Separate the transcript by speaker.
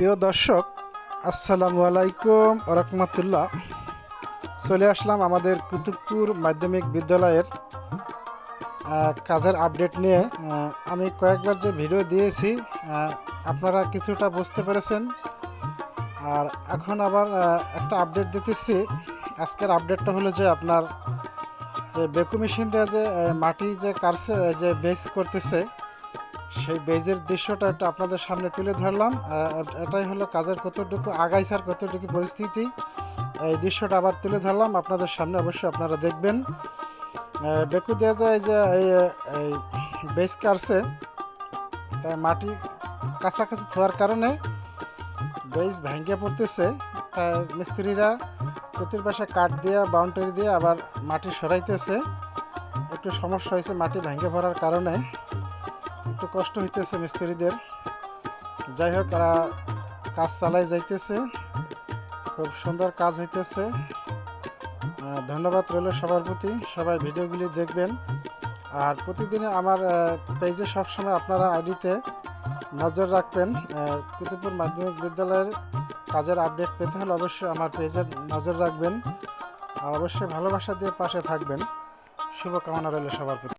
Speaker 1: প্রিয় দর্শক, আসসালামু আলাইকুম রহমতুল্লাহ। চলে আসলাম আমাদের কুতুবপুর মাধ্যমিক বিদ্যালয়ের কাজের আপডেট নিয়ে। আমি কয়েকবার যে ভিডিও দিয়েছি আপনারা কিছুটা বুঝতে পেরেছেন। আর এখন আবার একটা আপডেট দিতেছি। আজকের আপডেটটা হলো যে আপনার, যে বেকু মেশিন দিয়ে যে মাটি যে কারছে যে বেস করতেছে সেই বেজের দৃশ্যটা একটু আপনাদের সামনে তুলে ধরলাম। এটাই হলো কাজের কতটুকু আগাইছার কতটুকু পরিস্থিতি। এই দৃশ্যটা আবার তুলে ধরলাম, আপনাদের সামনে অবশ্যই আপনারা দেখবেন। বেকু দেওয়া যায় যে এই এই বেজ কারছে তাই মাটি কাছাকাছি থোয়ার কারণে বেজ ভেঙে পড়তেছে। তাই মিস্ত্রিরা চতুর্পাশে কাঠ দিয়ে, বাউন্ডারি দিয়ে আবার মাটি সরাইতেছে। একটু সমস্যা হয়েছে মাটি ভেঙে পড়ার কারণে। একটু কষ্ট হইতেছে মিস্ত্রিদের। যাই হোক, এরা কাজ চালাই যাইতেছে। খুব সুন্দর কাজ হইতেছে। ধন্যবাদ রইল সবার প্রতি। সবাই ভিডিওগুলি দেখবেন। আর প্রতিদিনে আমার পেজে সবসময় আপনারা আইডিতে নজর রাখবেন। কুতুবপুর মাধ্যমিক বিদ্যালয়ের কাজের আপডেট পেতে হলে অবশ্যই আমার পেজের নজর রাখবেন। আর অবশ্যই ভালোবাসা দিয়ে পাশে থাকবেন। শুভকামনা রইল সবার প্রতি।